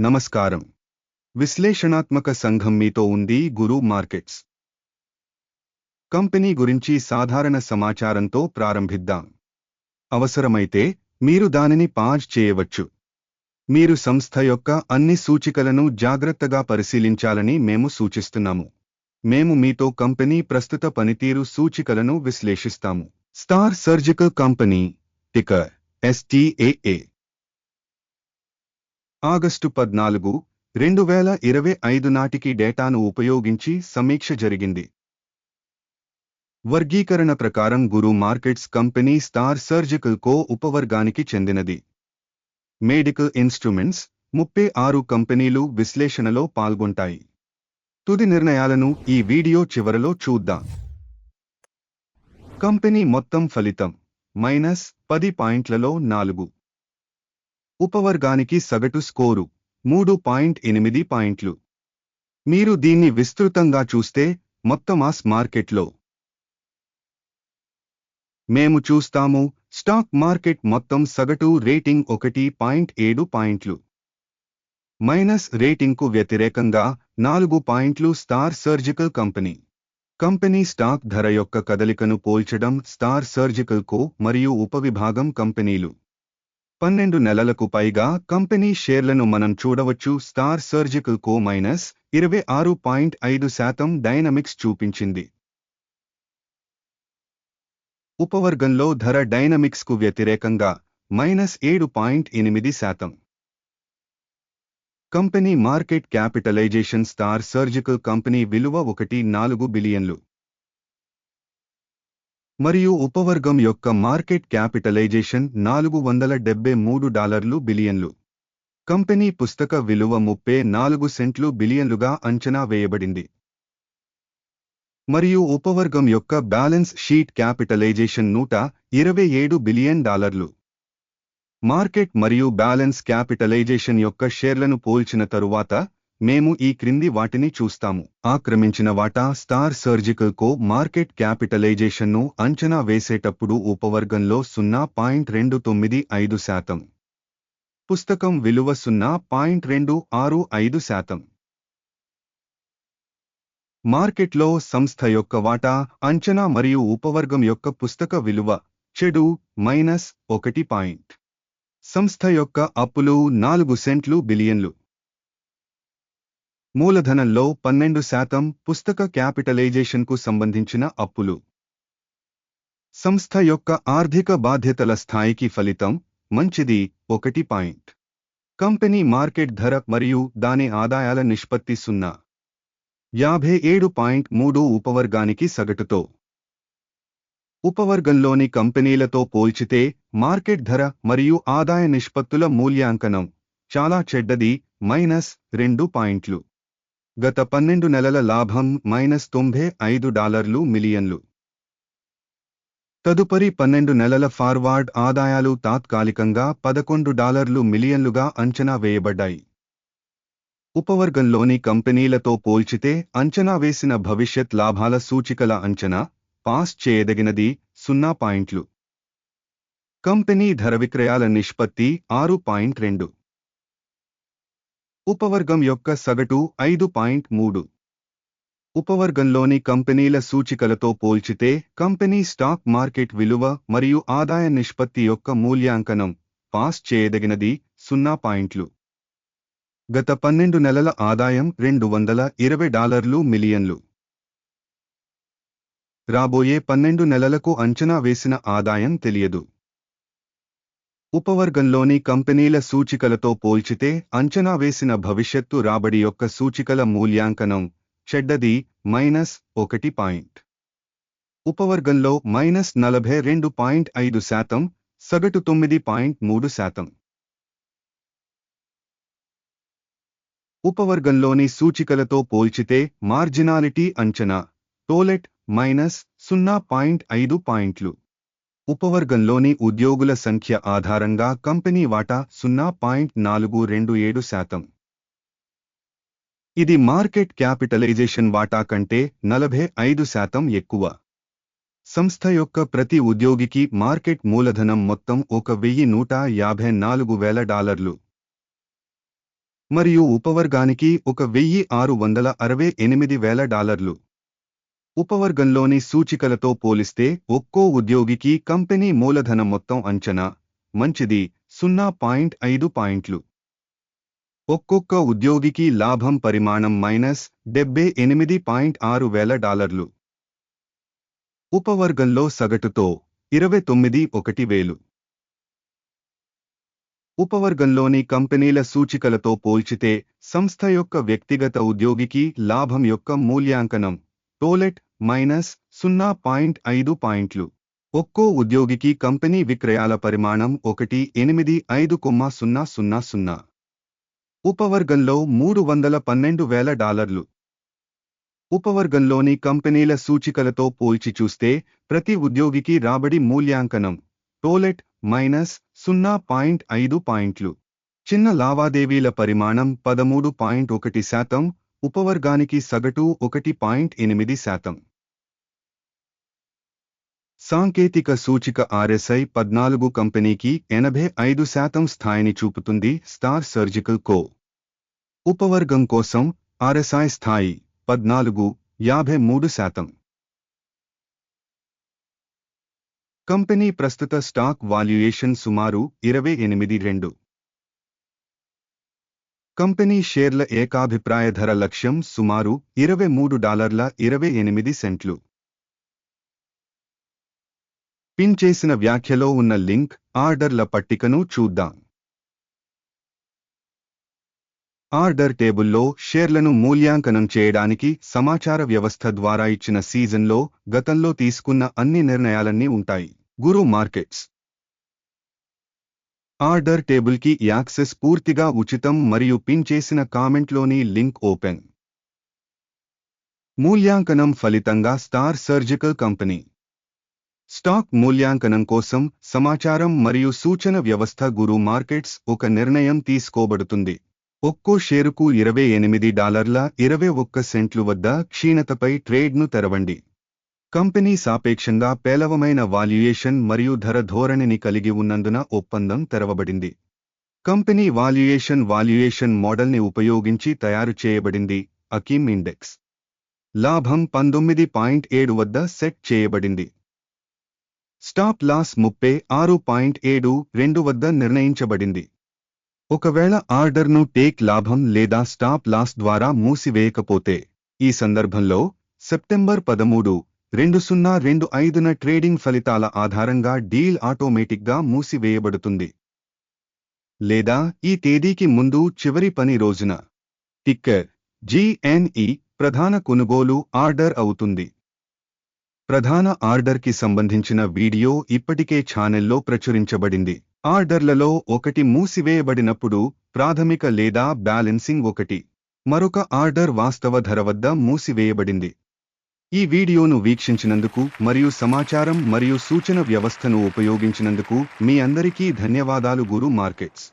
నమస్కారం. విశ్లేషణాత్మక సంఘం మీతో ఉంది గురు మార్కెట్స్. కంపెనీ గురించి సాధారణ సమాచారంతో ప్రారంభిద్దాం. అవసరమైతే మీరు దానిని పాజ్ చేయవచ్చు. మీరు సంస్థ యొక్క అన్ని సూచికలను జాగ్రత్తగా పరిశీలించాలని మేము సూచిస్తున్నాము. మేము మీతో కంపెనీ ప్రస్తుత పనితీరు సూచికలను విశ్లేషిస్తాము. Star surgical company ticker STAA August పద్నాలుగు రెండు వేల ఇరవై ఐదు నాటికి డేటాను ఉపయోగించి సమీక్ష జరిగింది. వర్గీకరణ ప్రకారం Guru markets company star surgical co ఉపవర్గానికి చెందినది. మెడికల్ ఇన్స్ట్రుమెంట్స్ ముప్పై ఆరు కంపెనీలు విశ్లేషణలో పాల్గొంటాయి. తుది నిర్ణయాలను ఈ వీడియో చివరలో చూద్దాం. కంపెనీ మొత్తం ఫలితం మైనస్ పది పాయింట్లలో నాలుగు. ఉపవర్గానికి సగటు స్కోరు మూడు పాయింట్ ఎనిమిది పాయింట్లు. మీరు దీన్ని విస్తృతంగా చూస్తే మొత్తం మాస్ మార్కెట్లో మేము చూస్తాము స్టాక్ మార్కెట్ మొత్తం సగటు రేటింగ్ ఒకటి పాయింట్ ఏడు పాయింట్లు. మైనస్ రేటింగ్కు వ్యతిరేకంగా నాలుగు పాయింట్లు star surgical company. Company stock ధర యొక్క కదలికను పోల్చడం స్టార్ సర్జికల్ కో మరియు ఉపవిభాగం కంపెనీలు. పన్నెండు నెలలకు పైగా కంపెనీ షేర్లను మనం చూడవచ్చు. స్టార్ సర్జికల్ కో మైనస్ ఇరవై ఆరు పాయింట్ ఐదు శాతం డైనమిక్స్ చూపించింది. ఉపవర్గంలో ధర డైనమిక్స్కు వ్యతిరేకంగా మైనస్ ఏడు పాయింట్ ఎనిమిది శాతం. Company market capitalization star surgical company విలువ ఒకటి నాలుగు బిలియన్లు. మరియు ఉపవర్గం యొక్క మార్కెట్ క్యాపిటలైజేషన్ నాలుగు వందల డెబ్బై మూడు డాలర్లు బిలియన్లు. కంపెనీ పుస్తక విలువ ముప్పై నాలుగు సెంట్లు బిలియన్లుగా అంచనా వేయబడింది. మరియు ఉపవర్గం యొక్క బ్యాలెన్స్ షీట్ క్యాపిటలైజేషన్ నూట ఇరవై ఏడు బిలియన్ డాలర్లు. మార్కెట్ మరియు బ్యాలెన్స్ క్యాపిటలైజేషన్ యొక్క షేర్లను పోల్చిన తరువాత మేము ఈ క్రింది వాటిని చూస్తాము. ఆక్రమించిన వాటా స్టార్ సర్జికల్ కో మార్కెట్ క్యాపిటలైజేషన్ను అంచనా వేసేటప్పుడు ఉపవర్గంలో సున్నా పాయింట్ రెండు తొమ్మిది ఐదు శాతం. పుస్తకం విలువ సున్నా పాయింట్ రెండు ఆరు ఐదు శాతం. మార్కెట్లో సంస్థ యొక్క వాటా అంచనా మరియు ఉపవర్గం యొక్క పుస్తక విలువ చెడు మైనస్ ఒకటి పాయింట్. సంస్థ యొక్క అప్పులు నాలుగు సెంట్లు బిలియన్లు. మూలధనంలో పన్నెండు శాతం పుస్తక క్యాపిటలైజేషన్కు సంబంధించిన అప్పులు. సంస్థ యొక్క ఆర్థిక బాధ్యతల స్థాయికి ఫలితం మంచిది ఒకటి పాయింట్. కంపెనీ మార్కెట్ ధర మరియు దాని ఆదాయాల నిష్పత్తి సున్నా. యాభై ఏడు పాయింట్ మూడు ఉపవర్గానికి సగటుతో. ఉపవర్గంలోని కంపెనీలతో పోల్చితే మార్కెట్ ధర మరియు ఆదాయ నిష్పత్తుల మూల్యాంకనం చాలా చెడ్డది మైనస్ రెండు పాయింట్లు. గత పన్నెండు నెలల లాభం మైనస్ తొంభై ఐదు డాలర్లు మిలియన్లు. తదుపరి పన్నెండు నెలల ఫార్వార్డ్ ఆదాయాలు తాత్కాలికంగా పదకొండు డాలర్లు మిలియన్లుగా అంచనా వేయబడ్డాయి. ఉపవర్గంలోని కంపెనీలతో పోల్చితే అంచనా వేసిన భవిష్యత్ లాభాల సూచికల అంచనా పాస్ చేయదగినది సున్నా పాయింట్లు. కంపెనీ ధర విక్రయాల నిష్పత్తి ఆరు పాయింట్ రెండు. ఉపవర్గం యొక్క సగటు ఐదు పాయింట్ మూడు. ఉపవర్గంలోని కంపెనీల సూచికలతో పోల్చితే కంపెనీ స్టాక్ మార్కెట్ విలువ మరియు ఆదాయ నిష్పత్తి యొక్క మూల్యాంకనం పాస్ చేయదగినది సున్నా పాయింట్లు. గత పన్నెండు నెలల ఆదాయం రెండు వందల ఇరవై డాలర్లు మిలియన్లు. రాబోయే పన్నెండు నెలలకు అంచనా వేసిన ఆదాయం తెలియదు. ఉపవర్గంలోని కంపెనీల సూచికలతో పోల్చితే అంచనా వేసిన భవిష్యత్తు రాబడి యొక్క సూచికల మూల్యాంకనం చెడ్డది మైనస్ ఒకటి పాయింట్. ఉపవర్గంలో మైనస్ నలభై రెండు పాయింట్ ఐదు శాతం సగటు తొమ్మిది పాయింట్ మూడు శాతం. ఉపవర్గంలోని సూచికలతో పోల్చితే మార్జినాలిటీ అంచనా టోలెట్ మైనస్ సున్నా పాయింట్ ఐదు పాయింట్లు. ఉపవర్గంలోని ఉద్యోగుల సంఖ్య ఆధారంగా కంపెనీ వాటా సున్నా పాయింట్ నాలుగు రెండు ఏడు శాతం. ఇది మార్కెట్ క్యాపిటలైజేషన్ వాటా కంటే నలభై ఐదు శాతం ఎక్కువ. సంస్థ యొక్క ప్రతి ఉద్యోగికి మార్కెట్ మూలధనం మొత్తం ఒక వెయ్యి నూట యాభై నాలుగు వేల డాలర్లు. మరియు ఉపవర్గానికి ఒక వెయ్యి ఆరు వందల అరవై ఎనిమిది వేల డాలర్లు. ఉపవర్గంలోని సూచికలతో పోలిస్తే ఒక్కో ఉద్యోగికి కంపెనీ మూలధన మొత్తం అంచనా. మంచిది. సున్నా పాయింట్ ఐదు పాయింట్లు. ఒక్కొక్క ఉద్యోగికి లాభం పరిమాణం మైనస్ డెబ్బై ఎనిమిది పాయింట్ ఆరు వేల డాలర్లు. ఉపవర్గంలో సగటుతో ఇరవై తొమ్మిది ఒకటి వేలు. ఉపవర్గంలోని కంపెనీల సూచికలతో పోల్చితే సంస్థ యొక్క వ్యక్తిగత ఉద్యోగికి లాభం యొక్క మూల్యాంకనం. టోలెట్ మైనస్ సున్నా పాయింట్ ఐదు పాయింట్లు. ఒక్కో ఉద్యోగికి కంపెనీ విక్రయాల పరిమాణం ఒకటి ఎనిమిది ఐదు కొమ్మ సున్నా సున్నా సున్నా. ఉపవర్గంలో మూడు వందల పన్నెండు వేల డాలర్లు. ఉపవర్గంలోని కంపెనీల సూచికలతో పోల్చి చూస్తే ప్రతి ఉద్యోగికి రాబడి మూల్యాంకనం టోలెట్ మైనస్ సున్నా పాయింట్ ఐదు పాయింట్లు. చిన్న లావాదేవీల పరిమాణం పదమూడు పాయింట్ ఒకటి శాతం ఉపవర్గానికి సగటు ఒకటి పాయింట్ ఎనిమిది శాతం. సాంకేతిక సూచిక ఆర్ఎస్ఐ పద్నాలుగు కంపెనీకి ఎనభై ఐదు శాతం స్థాయిని చూపుతుంది స్టార్ సర్జికల్ కో. ఉపవర్గం కోసం ఆర్ఎస్ఐ స్థాయి పద్నాలుగు యాభై మూడు శాతం. కంపెనీ ప్రస్తుత స్టాక్ వాల్యుయేషన్ సుమారు ఇరవై ఎనిమిది రెండు. కంపెనీ షేర్ల ఏకాభిప్రాయ ధర లక్ష్యం సుమారు ఇరవై మూడు డాలర్ల ఇరవై ఎనిమిది సెంట్లు. పిన్ చేసిన వ్యాఖ్యలో ఉన్న లింక్ ఆర్డర్ల పట్టికను చూద్దాం. ఆర్డర్ టేబుల్లో షేర్లను మూల్యాంకనం చేయడానికి సమాచార వ్యవస్థ ద్వారా ఇచ్చిన సీజన్లో గతంలో తీసుకున్న అన్ని నిర్ణయాలన్నీ ఉంటాయి. గురు మార్కెట్స్. ఆర్డర్ టేబుల్కి యాక్సెస్ పూర్తిగా ఉచితం మరియు పిన్ చేసిన కామెంట్లోని లింక్ ఓపెన్. మూల్యాంకనం ఫలితంగా స్టార్ సర్జికల్ కంపెనీ. స్టాక్ మూల్యాంకనం కోసం సమాచారం మరియు సూచన వ్యవస్థ గురు మార్కెట్స్ ఒక నిర్ణయం తీసుకోబడుతుంది. ఒక్కో షేరుకు ఇరవై ఎనిమిది డాలర్ల ఇరవై ఒక్క సెంట్లు వద్ద క్షీణతపై ట్రేడ్ను తెరవండి. కంపెనీ సాపేక్షంగా పేలవమైన వాల్యుయేషన్ మరియు ధర ధోరణిని కలిగి ఉన్నందున ఒప్పందం తెరవబడింది. కంపెనీ వాల్యుయేషన్ వాల్యుయేషన్ మోడల్ని ఉపయోగించి తయారు చేయబడింది అకీమ్ ఇండెక్స్. లాభం పంతొమ్మిది పాయింట్ ఏడు వద్ద సెట్ చేయబడింది. స్టాప్ లాస్ ముప్పై ఆరు పాయింట్ ఏడు రెండు వద్ద నిర్ణయించబడింది. ఒకవేళ ఆర్డర్ను టేక్ లాభం లేదా స్టాప్ లాస్ ద్వారా మూసివేయకపోతే ఈ సందర్భంలో సెప్టెంబర్ పదమూడు రెండు సున్నా రెండు ఐదున ట్రేడింగ్ ఫలితాల ఆధారంగా డీల్ ఆటోమేటిక్గా మూసివేయబడుతుంది. లేదా ఈ తేదీకి ముందు చివరి పని రోజున టిక్కర్ జిఎన్ఈ ప్రధాన కొనుగోలు ఆర్డర్ అవుతుంది. ప్రధాన ఆర్డర్కి సంబంధించిన వీడియో ఇప్పటికే ఛానెల్లో ప్రచురించబడింది. ఆర్డర్లలో ఒకటి మూసివేయబడినప్పుడు ప్రాథమిక లేదా బ్యాలెన్సింగ్ ఒకటి. మరొక ఆర్డర్ వాస్తవ ధర వద్ద మూసివేయబడింది. ఈ వీడియోను వీక్షించినందుకు మరియు సమాచారం మరియు సూచన వ్యవస్థను ఉపయోగించినందుకు మీ అందరికీ ధన్యవాదాలు గురు మార్కెట్స్.